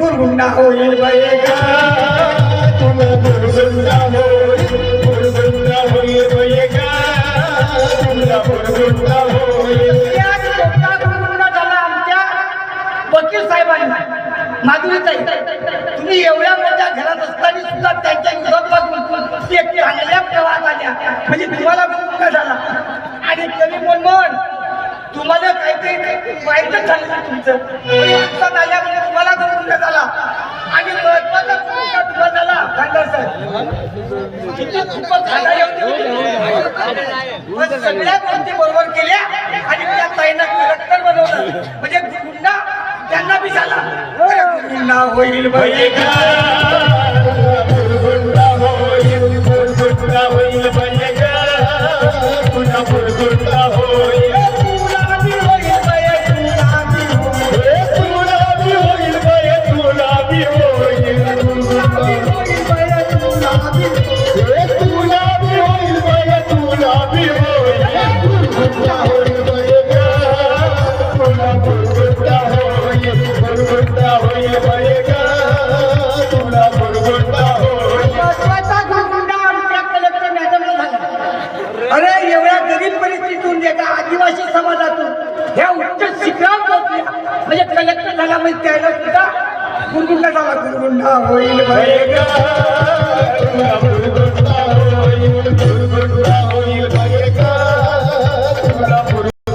गुरगुंडा होईल बाई गुरगुंडा होईल गुरगुंडा होईल बाई गुरगुंडा होईल गुरगुंडा झाला आमच्या वकील साहेबांना माधुरीताई तुम्ही एवढ्या मोठ्या घरात असताना सुद्धा त्यांच्या विरोधात बघून चांगल्या प्रवाहात आल्या. म्हणजे तुम्हाला गुरगुंडा झाला. तुम्हाला काहीतरी वाईटच झालं तुमचं. माणसात आल्या म्हणजे तुम्हाला गुरगुंडा झाला आणि महत्त्वाचा गुरगुंडा तुम्हाला झाला खासदार साहेब. किती खूपच खांदा येऊन सगळ्या गोष्टी बरोबर केल्या आणि त्या ताईनं कलेक्टर बनवलं. म्हणजे गुंडा त्यांना बी झाला. गुंडा होईल बाई अरे एवढ्या गरीब परिस्थितीतून एका आदिवासी समाजातून. ह्या उच्च शिखरावर पोहोचल्या म्हणजे कलेक्टर झाला म्हणजे त्याला सुद्धा गुरगुंडा झाला गुरगुंडा होईल बाई. गुरगुंडा होईल गुरगुंडा होईल